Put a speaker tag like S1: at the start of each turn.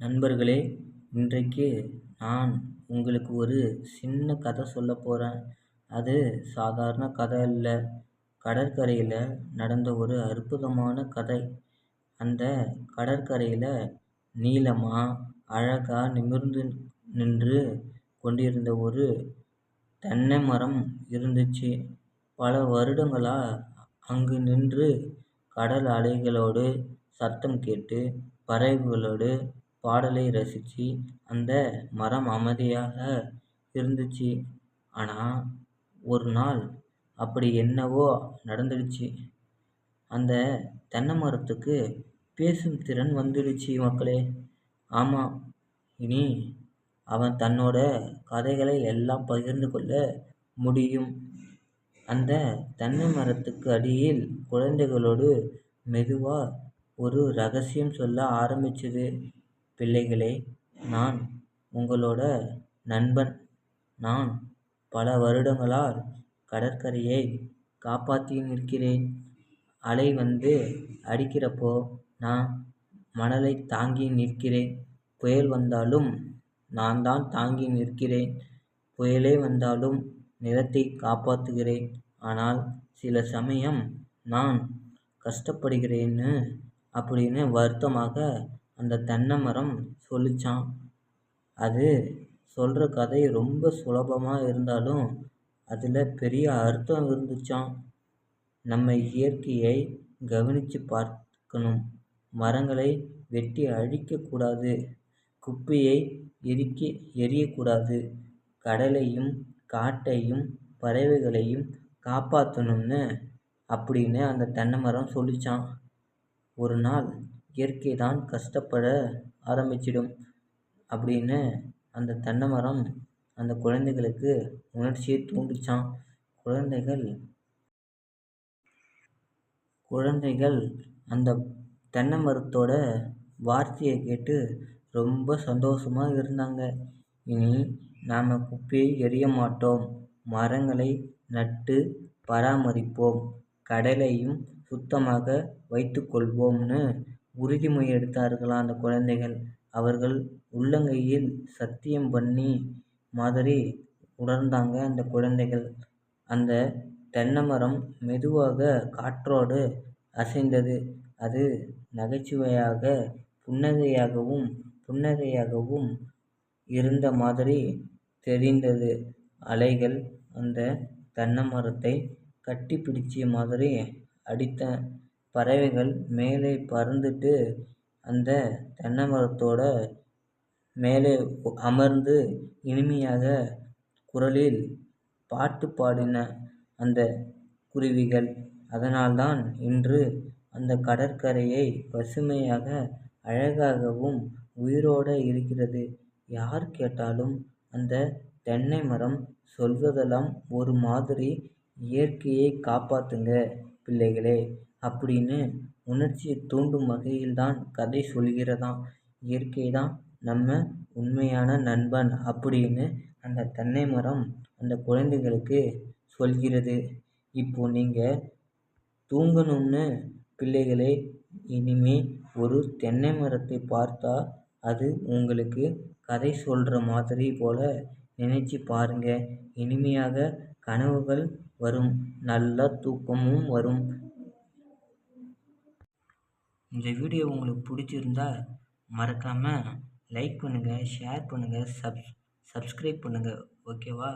S1: நண்பர்களே இன்றைக்கு நான் உங்களுக்கு ஒரு சின்ன கதை சொல்ல போகிறேன் அது சாதாரண கதை இல்லை கடற்கரையில் நடந்த ஒரு அற்புதமான கதை. அந்த கடற்கரையில் நீளமாக அழகாக நிமிர்ந்து நின்று கொண்டிருந்த ஒரு தென்னை மரம் இருந்துச்சு. பல வருடங்களாக அங்கு நின்று கடல் அலைகளோடு சத்தம் கேட்டு பறவைகளோடு பாடலை ரசித்து அந்த மரம் அமைதியாக இருந்துச்சு. ஆனால் ஒரு நாள் அப்படி என்னவோ நடந்துடுச்சு. அந்த தென்னை மரத்துக்கு பேசும் திறன் வந்துடுச்சு மக்களே. ஆமாம் இனி அவன் தன்னோட கதைகளை எல்லாம் பகிர்ந்து கொள்ள முடியும். அந்த தென்னை மரத்துக்கு அடியில் குழந்தைகளோடு மெதுவாக ஒரு ரகசியம் சொல்ல ஆரம்பிச்சது. பிள்ளைகளே நான் உங்களோட நண்பன். நான் பல வருடங்களால் கடற்கரையை காப்பாற்றி நிற்கிறேன் அலை வந்து அடிக்கிறப்போ நான் மணலை தாங்கி நிற்கிறேன். புயல் வந்தாலும் நான் தான் தாங்கி நிற்கிறேன். புயலே வந்தாலும் நிலத்தை காப்பாற்றுகிறேன். ஆனால் சில சமயம் நான் கஷ்டப்படுகிறேன்னு அப்படின்னு வருத்தமாக அந்த தென்னை மரம் சொல்லிச்சான் அது சொல்கிற கதை ரொம்ப சுலபமாக இருந்தாலும் அதில் பெரிய அர்த்தம் இருந்துச்சாம். நம்ம இயற்கையை கவனித்து பார்க்கணும். மரங்களை வெட்டி அழிக்கக்கூடாது குப்பையை எரிக்க எரியக்கூடாது கடலையும் காட்டையும் பறவைகளையும் காப்பாற்றணும்னு அப்படின்னு அந்த தென்னை மரம் சொல்லிச்சான் ஒரு நாள் இயற்கை தான் கஷ்டப்பட ஆரம்பிச்சிடும் அப்படின்னு அந்த தென்னை மரம் அந்த குழந்தைகளுக்கு உணர்ச்சியை தூண்டிச்சான் குழந்தைகள் குழந்தைகள் அந்த தென்னை மரத்தோட வார்த்தையை கேட்டு ரொம்ப சந்தோஷமாக இருந்தாங்க. இனி நாம் குப்பையை எறிய மாட்டோம். மரங்களை நட்டு பராமரிப்போம். கடலையும் சுத்தமாக வைத்துக்கொள்வோம்னு உறுதிமொழி எடுத்தார்களா அந்த குழந்தைகள்? அவர்கள் உள்ளங்கையில் சத்தியம் பண்ணி மாதிரி உணர்ந்தாங்க அந்த குழந்தைகள். அந்த தென்னைமரம் மெதுவாக காற்றோடு அசைந்தது. அது நகைச்சுவையாக புன்னகையாகவும் புன்னகையாகவும் இருந்த மாதிரி தெரிந்தது. அலைகள் அந்த தென்னை மரத்தை கட்டி பிடிச்ச மாதிரி அடித்த பறவைகள் மேலே பறந்துட்டு அந்த தென்னை மரத்தோட மேலே அமர்ந்து இனிமையாக குரலில் பாட்டு பாடின அந்த குருவிகள். அதனால்தான் இன்று அந்த கடற்கரையை பசுமையாக அழகாகவும் உயிரோடு இருக்கிறது. யார் கேட்டாலும் அந்த தென்னை மரம் சொல்வதெல்லாம் ஒரு மாதிரி இயற்கையை காப்பாற்றுங்க பிள்ளைகளே. அப்படின்னு உணர்ச்சியை தூண்டும் வகையில் தான் கதை சொல்கிறதாம். இயற்கை தான் நம்ம உண்மையான நண்பன் அப்படின்னு அந்த தென்னை மரம் அந்த குழந்தைகளுக்கு சொல்கிறது. இப்போ நீங்கள் தூங்கணும்னு பிள்ளைகளே இனிமே ஒரு தென்னை மரத்தை பார்த்தா அது உங்களுக்கு கதை சொல்கிற மாதிரி போல் நினச்சி பாருங்கள் இனிமையாக கனவுகள் வரும். நல்ல தூக்கமும் வரும். இந்த வீடியோ உங்களுக்கு பிடிச்சிருந்தா மறக்காமல் லைக் பண்ணுங்கள் ஷேர் பண்ணுங்கள் சப்ஸ் சப்ஸ்கிரைப் பண்ணுங்கள் ஓகேவா